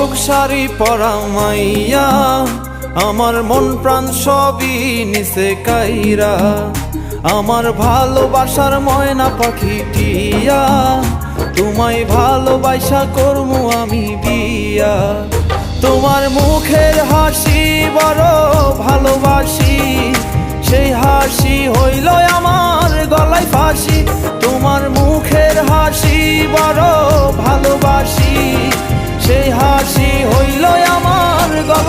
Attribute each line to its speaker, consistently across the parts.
Speaker 1: টুক শাড়ি পরা মাইয়া, আমার মন প্রাণ সবই নিচে কাইরা। আমার ভালোবাসার ময়না পাখি টিয়া, তোমায় ভালোবাসা করমু আমি বিয়া। তোমার মুখের হাসি বড় ভালোবাসি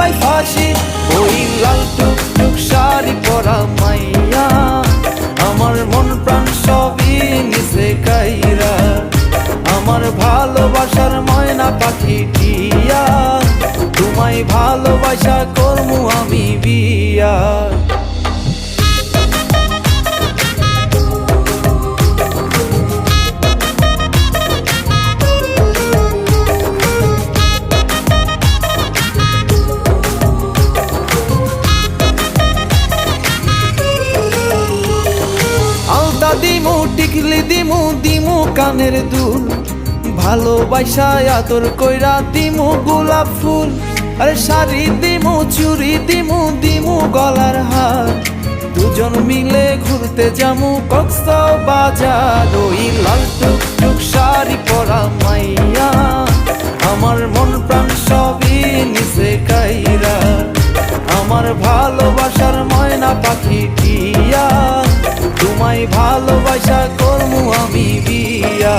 Speaker 1: গলায় ফাঁসি। ওই লাল টুক টুক শাড়ি পরা মাইয়া। আমার মন প্রাণ সবই নিচে কাইরা। আমার ভালোবাসার ময়না পাখি টিয়া। তোমায় ভালোবাসা করমু আমি বিয়া। টিকলি দিমু দিমু কানের দুল। ভালোবাসা আদর কইরা দিমু গোলাপ ফুল। আরে শাড়ি দিমু চুরি দিমু দিমু গলার হার। দুজন মিলে ঘুরতে যামু কক্স বাজার ওই লাল টুক টুক শাড়ি পরা মাইয়া। আমার মন প্রাণ সবই নিচে কাইরা। আমার ভালোবাসার ময়না পাখি টিয়া। তোমায় ভালোবাসা করব আমি বিয়া